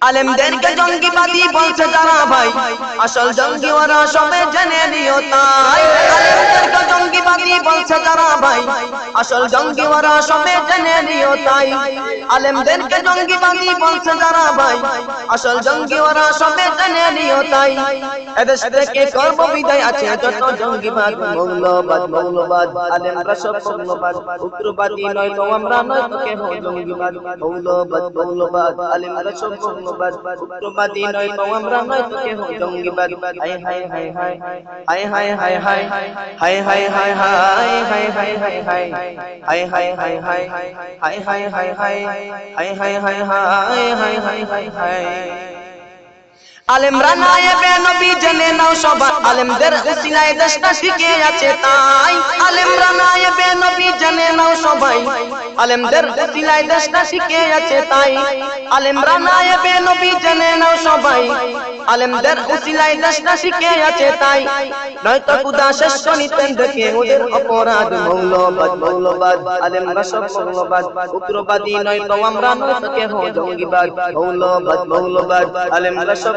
আলেমদেরকে জঙ্গিবাদী বলছে তারা ভাই। আসল জঙ্গি ওরা সবে জেনে নিও তাই। আলেমদেরকে আসল জঙ্গি ওরা সবে জেনে নিও তাই আলেমদেরকে জঙ্গিবাদী বলছে যারা ভাই আসল জঙ্গি ওরা সবে জেনে নিও তাই এদেশ থেকে করব বিদায় আছে যত জঙ্গিবাদ মৌলবাদ মৌলবাদ আলেমরা সব মৌলবাদ উগ্রবাদী নয় তো আমরা নয় তো কেহ জঙ্গিবাদ মৌলবাদ মৌলবাদ আলেমরা সব মৌলবাদ উগ্রবাদী নয় তো আমরা নয় তো কেহ জঙ্গিবাদ হাই হাই হাই হাই হাই হাই হাই হাই হাই হাই হাই হাই হাই হাই হাই হাই হাই হাই হাই হাই হাই হাই হাই হাই হাই হাই হাই হাই হাই হাই হাই আলেমরা নায়েবে নবী জেনে নাও সবাই আলেমদের উসিলায় দেশটা শিখে আছে তাই। আলেমরা নায়েবে নবী জেনে নাও সবাই। আলেমদের উসিলায় দেশটা শিখে আছে তাই। আলেমরা নায়েবে নবী জেনে নাও সবাই। আলেমদের উসিলায় দেশটা শিখে আছে তাই। নয়তো খুদা শেষ নিতেন দেখে ওদের অপরাধ মৌলবাদ মৌলবাদ আলেমরা সব মৌলবাদ। উগ্রবাদী নয় আমরা নয় কেহ জঙ্গিবাদ মৌলবাদ মৌলবাদ আলেমরা সব